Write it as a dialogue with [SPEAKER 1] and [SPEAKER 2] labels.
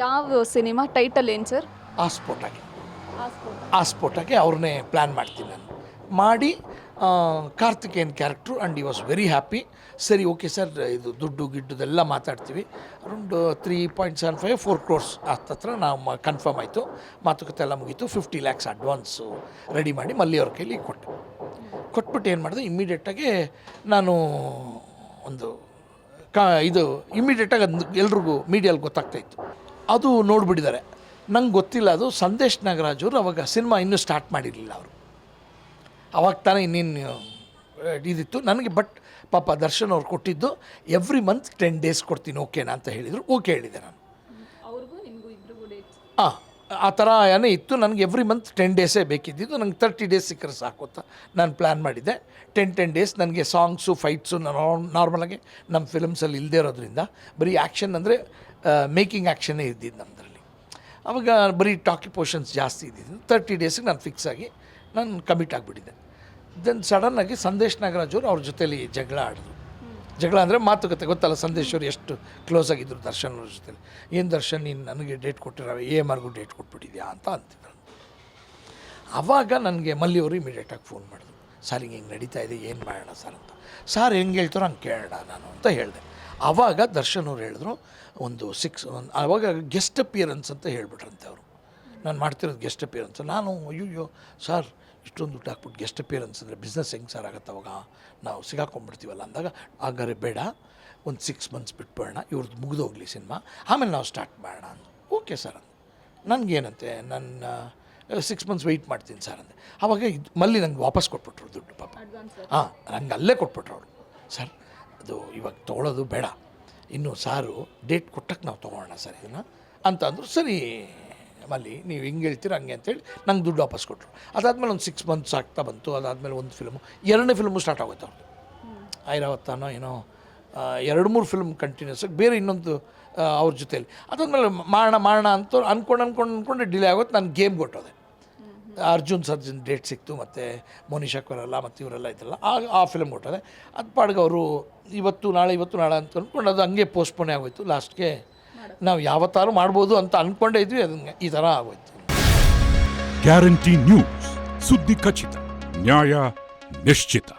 [SPEAKER 1] ಯಾವ cinema title ಏನು sir
[SPEAKER 2] ಆ ಸ್ಫೋಟಕ್ಕೆ ಆ ಸ್ಫೋಟಕ್ಕೆ ಅವ್ರನ್ನೇ ಪ್ಲ್ಯಾನ್ ಮಾಡ್ತೀನಿ ನಾನು. ಮಾಡಿ ಕಾರ್ತಿಕೇಯನ್ ಕ್ಯಾರೆಕ್ಟ್ರು ಆ್ಯಂಡ್ ಈ ವಾಸ್ ವೆರಿ ಹ್ಯಾಪಿ ಸರಿ ಓಕೆ ಸರ್ ಇದು ದುಡ್ಡು ಗಿಡ್ಡುದೆಲ್ಲ ಮಾತಾಡ್ತೀವಿ. Around three point seven five four crores ಹತ್ತತ್ರ ನಾವು ಕನ್ಫರ್ಮ್ ಆಯಿತು. ಮಾತುಕತೆ ಎಲ್ಲ ಮುಗೀತು. ಫಿಫ್ಟಿ ಲ್ಯಾಕ್ಸ್ ಅಡ್ವಾನ್ಸು ರೆಡಿ ಮಾಡಿ ಮಲ್ಲಿಯವ್ರ ಕೈಲಿ ಕೊಟ್ಟೆ ಕೊಟ್ಬಿಟ್ಟು ಏನು ಮಾಡಿದೆ? ಇಮ್ಮಿಡಿಯೇಟಾಗಿ ನಾನು ಒಂದು, ಕಾ, ಇದು ಇಮ್ಮಿಡಿಯೇಟಾಗಿ ಅದು ಎಲ್ರಿಗೂ ಮೀಡಿಯಲ್ಲಿ ಗೊತ್ತಾಗ್ತಾಯಿತ್ತು ಅದು ನೋಡಿಬಿಟ್ಟಿದ್ದಾರೆ. ನಂಗೆ ಗೊತ್ತಿಲ್ಲ ಅದು ಸಂದೇಶ್ ನಾಗರಾಜ್ ಅವರು ಅವಾಗ ಸಿನಿಮಾ ಇನ್ನೂ ಸ್ಟಾರ್ಟ್ ಮಾಡಿರಲಿಲ್ಲ ಅವರು. ಅವಾಗ ತಾನೇ ಇನ್ನೇನು ಇದಿತ್ತು. ನನಗೆ ಬಟ್ ಪಾಪ ದರ್ಶನ್ ಅವ್ರು ಕೊಟ್ಟಿದ್ದು ಎವ್ರಿ ಮಂತ್ ಟೆನ್ ಡೇಸ್ ಕೊಡ್ತೀನಿ ಓಕೆನಾ ಅಂತ ಹೇಳಿದರು. ಓಕೆ ಹೇಳಿದೆ ನಾನು. ಹಾಂ ಆ ಥರ ಏನೇ ಇತ್ತು ನನಗೆ ಎವ್ರಿ ಮಂತ್ ಟೆನ್ ಡೇಸೇ ಬೇಕಿದ್ದಿದ್ದು. ನಂಗೆ ತರ್ಟಿ ಡೇಸ್ ಸಿಕ್ಕರೆ ಸಾಕು ಅಂತ ನಾನು ಪ್ಲ್ಯಾನ್ ಮಾಡಿದ್ದೆ. ಟೆನ್ ಟೆನ್ ಡೇಸ್ ನನಗೆ ಸಾಂಗ್ಸು ಫೈಟ್ಸು ನಾರ್ಮಲಾಗಿ ನಮ್ಮ ಫಿಲಮ್ಸಲ್ಲಿ ಇಲ್ಲದೆ ಇರೋದ್ರಿಂದ ಬರೀ ಆ್ಯಕ್ಷನ್ ಅಂದರೆ ಮೇಕಿಂಗ್ ಆ್ಯಕ್ಷನ್ನೇ ಇದ್ದಿದ್ದು ನಮ್ಮದ್ರಲ್ಲಿ ಅವಾಗ ಬರೀ ಟಾಕಿ ಪೋರ್ಷನ್ಸ್ ಜಾಸ್ತಿ ಇದ್ದಿದ್ದು. ತರ್ಟಿ ಡೇಸಿಗೆ ನಾನು ಫಿಕ್ಸ್ ಆಗಿ ನಾನು ಕಮಿಟ್ ಆಗಿಬಿಟ್ಟಿದ್ದೆ. ದೆನ್ ಸಡನ್ನಾಗಿ ಸಂದೇಶ್ ನಾಗರಾಜ್ ಅವರು ಅವ್ರ ಜೊತೇಲಿ ಜಗಳ ಆಡಿದ್ರು ಜಗಳ ಅಂದರೆ ಮಾತುಕತೆ, ಗೊತ್ತಲ್ಲ ಸಂದೇಶ್ ಅವರು ಎಷ್ಟು ಕ್ಲೋಸ್ ಆಗಿದ್ದರು ದರ್ಶನ್ ಅವ್ರ ಜೊತೆಲಿ. ಏನು ದರ್ಶನ್, ನೀನು ನನಗೆ ಡೇಟ್ ಕೊಟ್ಟಿರೋ, ಎ ಎಂ ಆರ್ಗೂ ಡೇಟ್ ಕೊಟ್ಬಿಟ್ಟಿದ್ಯಾ ಅಂತ ಅಂತಿದ್ರು. ಆವಾಗ ನನಗೆ ಮಲ್ಲಿಯವರು ಇಮಿಡಿಯೇಟಾಗಿ ಫೋನ್ ಮಾಡಿದ್ರು. ಸರ್, ಹಿಂಗೆ ಹಿಂಗೆ ನಡೀತಾ ಇದೆ, ಏನು ಮಾಡೋಣ ಸರ್ ಅಂತ. ಸರ್, ಹೆಂಗೆ ಹೇಳ್ತಾರೋ ಹಂಗೆ ಕೇಳೋಣ ನಾನು ಅಂತ ಹೇಳಿದೆ. ಆವಾಗ ದರ್ಶನ್ ಅವ್ರು ಹೇಳಿದ್ರು ಒಂದು ಸಿಕ್ಸ್ ಒಂದು ಆವಾಗ ಗೆಸ್ಟ್ ಅಪಿಯರೆನ್ಸ್ ಅಂತ ಹೇಳ್ಬಿಟ್ರಂತೆ ಅವರು. ನಾನು ಮಾಡ್ತಿರೋದು ಗೆಸ್ಟ್ ಅಪಿಯರೆನ್ಸ್ ನಾನು ಅಯ್ಯೋ ಸರ್ ಇಷ್ಟೊಂದು ದುಡ್ಡು ಹಾಕ್ಬಿಟ್ಟು ಗೆಸ್ಟ್ ಅಪಿಯರೆನ್ಸ್ ಅಂದರೆ ಬಿಸ್ನೆಸ್ ಹೆಂಗೆ ಸರ್ ಆಗುತ್ತೆ ಅವಾಗ? ನಾವು ಸಿಗಾಕೊಂಡ್ಬಿಡ್ತೀವಲ್ಲ ಅಂದಾಗ ಹಾಗಾದ್ರೆ ಬೇಡ ಒಂದು ಸಿಕ್ಸ್ ಮಂತ್ಸ್ ಬಿಟ್ಬಿಡೋಣ ಇವ್ರದ್ದು ಮುಗಿದೋಗ್ಲಿ ಸಿನಿಮಾ ಆಮೇಲೆ ನಾವು ಸ್ಟಾರ್ಟ್ ಮಾಡೋಣ ಅಂತ. ಓಕೆ ಸರ್ ಅಂತ ನನಗೇನಂತೆ ನನ್ನ ಸಿಕ್ಸ್ ಮಂತ್ಸ್ ವೆಯ್ಟ್ ಮಾಡ್ತೀನಿ ಸರ್ ಅಂದೆ. ಆವಾಗ ಇದು ಮಲ್ಲಿ ನಂಗೆ ವಾಪಸ್ ಕೊಟ್ಬಿಟ್ರು ದುಡ್ಡು ಪಾಪ. ಹಾಂ ನಂಗೆ ಅಲ್ಲೇ ಕೊಟ್ಬಿಟ್ರು ಅವಳು ಸರ್ ಅದು ಇವಾಗ ತೊಗೊಳ್ಳೋದು ಬೇಡ. ಇನ್ನು ಸಾರು ಡೇಟ್ ಕೊಟ್ಟಕ್ಕೆ ನಾವು ತೊಗೊಳ್ಳೋಣ ಸರ್ ಇದನ್ನು. ಅಂತ ಅಂದರು ಸರಿ, ಮಲ್ಲಿ ನೀವು ಹಿಂಗೆ ಹೇಳ್ತೀರ ಹಂಗೆ ಅಂತೇಳಿ ನಂಗೆ ದುಡ್ಡು ವಾಪಸ್ ಕೊಟ್ಟರು ಅದಾದಮೇಲೆ ಒಂದು ಸಿಕ್ಸ್ ಮಂತ್ಸ್ ಆಗ್ತಾ ಬಂತು. ಅದಾದಮೇಲೆ ಒಂದು ಫಿಲ್ಮು ಎರಡನೇ ಫಿಲ್ಮು ಸ್ಟಾರ್ಟ್ ಆಗೋಯ್ತು ಅವ್ರದ್ದು ಐರಾವತ್ತಾನೋ ಏನೋ ಎರಡು ಮೂರು ಫಿಲ್ಮ್ ಕಂಟಿನ್ಯೂಸ್ ಆಗಿ ಬೇರೆ ಇನ್ನೊಂದು ಅವ್ರ ಜೊತೆಯಲ್ಲಿ. ಅದಾದಮೇಲೆ ಮಾಡೋಣ ಮಾಡೋಣ ಅಂತ ಅಂದ್ಕೊಂಡು ಅಂದ್ಕೊಂಡು ಅಂದ್ಕೊಂಡು ಡಿಲೇ ಆಗುತ್ತೆ ನಾನು ಗೇಮ್ ಕೊಟ್ಟೋದೆ. ಅರ್ಜುನ್ ಸರ್ಜನ್ ಡೇಟ್ ಸಿಕ್ತು, ಮತ್ತು ಮೋನಿಶ್ ಕೊರಲ್ಲ, ಮತ್ತು ಇವರೆಲ್ಲ ಇದ್ರಲ್ಲ, ಆ ಆ ಫಿಲಮ್ ಕೊಟ್ಟರೆ ಅದು ಪಾಡ್ಗೆ ಅವರು ಇವತ್ತು ನಾಳೆ ಇವತ್ತು ನಾಳೆ ಅಂತ ಅಂದ್ಕೊಂಡು ಅದು ಹಂಗೆ ಪೋಸ್ಟ್ಪೋನೇ ಆಗೋಯ್ತು. ಲಾಸ್ಟ್ಗೆ ನಾವು ಯಾವತ್ತಾರು ಮಾಡ್ಬೋದು ಅಂತ ಅಂದ್ಕೊಂಡೇ ಇದ್ವಿ ಅದನ್ನು ಈ ಥರ ಆಗೋಯ್ತು.
[SPEAKER 3] ಗ್ಯಾರಂಟಿ ನ್ಯೂಸ್ ಸುದ್ದಿ ಖಚಿತ, ನ್ಯಾಯ ನಿಶ್ಚಿತ.